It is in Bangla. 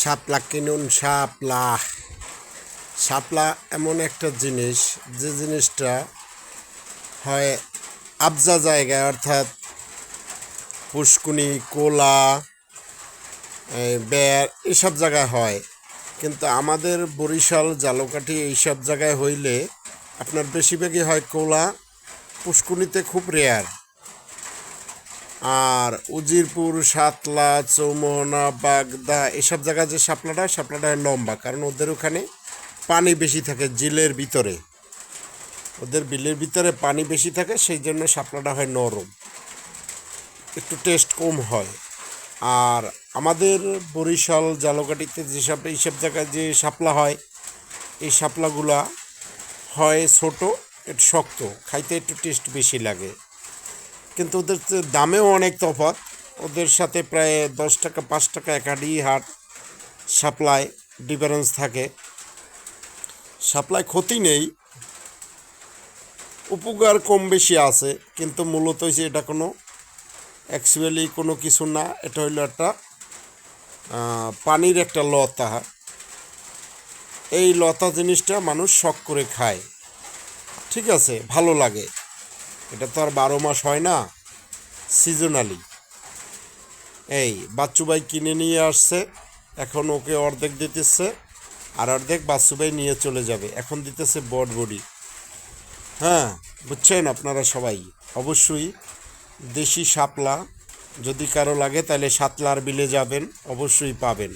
শাপলা কিনুন শাপলা শাপলা এমন একটা জিনিস, যে জিনিসটা হয় আবজা জায়গায়, অর্থাৎ পুষ্কুনি, কোলা বের, এসব জায়গায় হয়। কিন্তু আমাদের বরিশাল জালকাঠি এইসব জায়গায় হইলে আপনার বেশিরভাগই হয় কোলা, পুষ্কুনিতে খুব রেয়ার আর উজিরপুর, সাতলা, চৌমোহনা, বাগদা, এসব জায়গায় যে শাপলাটা হয় লম্বা, কারণ ওদের ওখানে পানি বেশি থাকে জিলের ভিতরে। ওদের বিলের ভিতরে পানি বেশি থাকে, সেই জন্য শাপলাটা হয় নরম। একটু টেস্ট কম হয়। আর আমাদের বরিশাল জালকাঠিতে যেসব, এইসব জায়গায় যে শাপলা হয়, এই শাপলাগুলা হয় ছোট, একটু শক্ত, খাইতে একটু টেস্ট বেশি লাগে। কিন্তু ওদের দামেও অনেক তফাৎ। ওদের সাথে প্রায় দশ টাকা, পাঁচ টাকা একাডি হাট, সাপ্লাই ডিফারেন্স থাকে। সাপ্লাই ক্ষতি নেই। উপকার কম বেশি আছে, কিন্তু মূলত হচ্ছে এটা কোনো অ্যাকচুয়ালি কোনো কিছু না। এটা হইল একটা পানির একটা লতা। এই লতা জিনিসটা মানুষ শখ করে খায়। ঠিক আছে? ভালো লাগে। এটা তো আর বারো মাস হয় না সিজনালি এই বাচ্চু ভাই কিনে নিয়ে আসছে, এখন ওকে অর্ধেক দিতেছে, আর অর্ধেক বাচ্চু ভাই নিয়ে চলে যাবে। এখন দিতেছে বড বডি। হ্যাঁ বুঝছেন আপনারা সবাই? অবশ্যই দেশি শাপলা, যদি কারও লাগে তাহলে সাতলার বিলে যাবেন, অবশ্যই পাবেন।